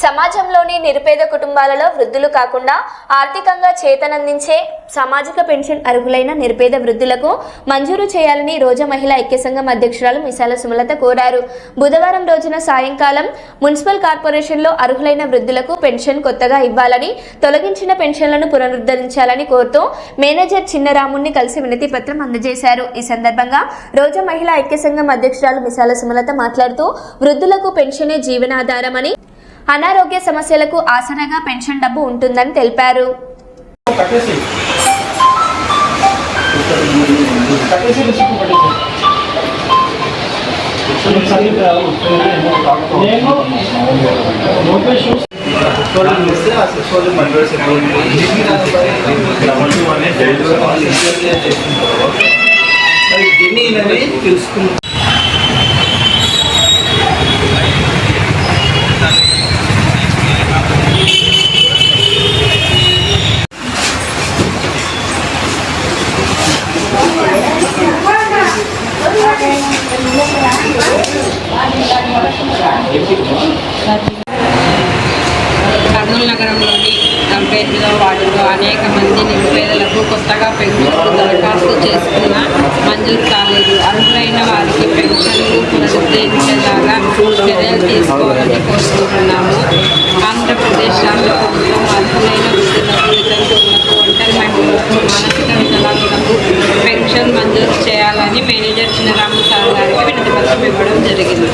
సమాజంలోని నిరుపేద కుటుంబాలలో వృద్ధులు కాకుండా ఆర్థికంగా చేతనందించే సామాజిక పెన్షన్ అర్హులైన నిరుపేద వృద్ధులకు మంజూరు చేయాలని రోజా మహిళా ఐక్య సంఘం అధ్యక్షురాలు మిసాల సుమలత కోరారు. బుధవారం రోజున సాయంకాలం మున్సిపల్ కార్పొరేషన్లో అర్హులైన వృద్ధులకు పెన్షన్ కొత్తగా ఇవ్వాలని తొలగించిన పెన్షన్లను పునరుద్ధరించాలని కోరుతూ మేనేజర్ చిన్నరాముణ్ణి కలిసి వినతి పత్రం అందజేశారు. ఈ సందర్భంగా రోజా మహిళా ఐక్య సంఘం అధ్యక్షురాలు మిసాల సుమలత మాట్లాడుతూ వృద్ధులకు పెన్షనే జీవనాధారమని అనారోగ్య సమస్యలకు ఆసరాగా పెన్షన్ డబ్బు ఉంటుందని తెలిపారు. తెలుసుకుంటాం కర్నూలు నగరంలోని కంపేర్లో వార్డులో అనేక మంది నిరుపేదలకు కొత్తగా పెన్షన్లు దరఖాస్తు చేసుకున్న మంజూరు కాలేదు. అర్హులైన వారికి పెన్షన్లు పునరుద్ధరించేలాగా చర్యలు తీసుకోవాలని కోరుకుంటున్నాము. ఆంధ్రప్రదేశ్ రాష్ట్ర ప్రభుత్వం అర్హులైన వృద్ధులకు వితంతువులకు ఒంటరి మహిళలకు మానసిక వికలాంగులకు పెన్షన్ మంజూరు చేయాలని మేనేజర్ చిన్నరాము సార్ గారికి వినతి పత్రం ఇవ్వడం జరిగింది.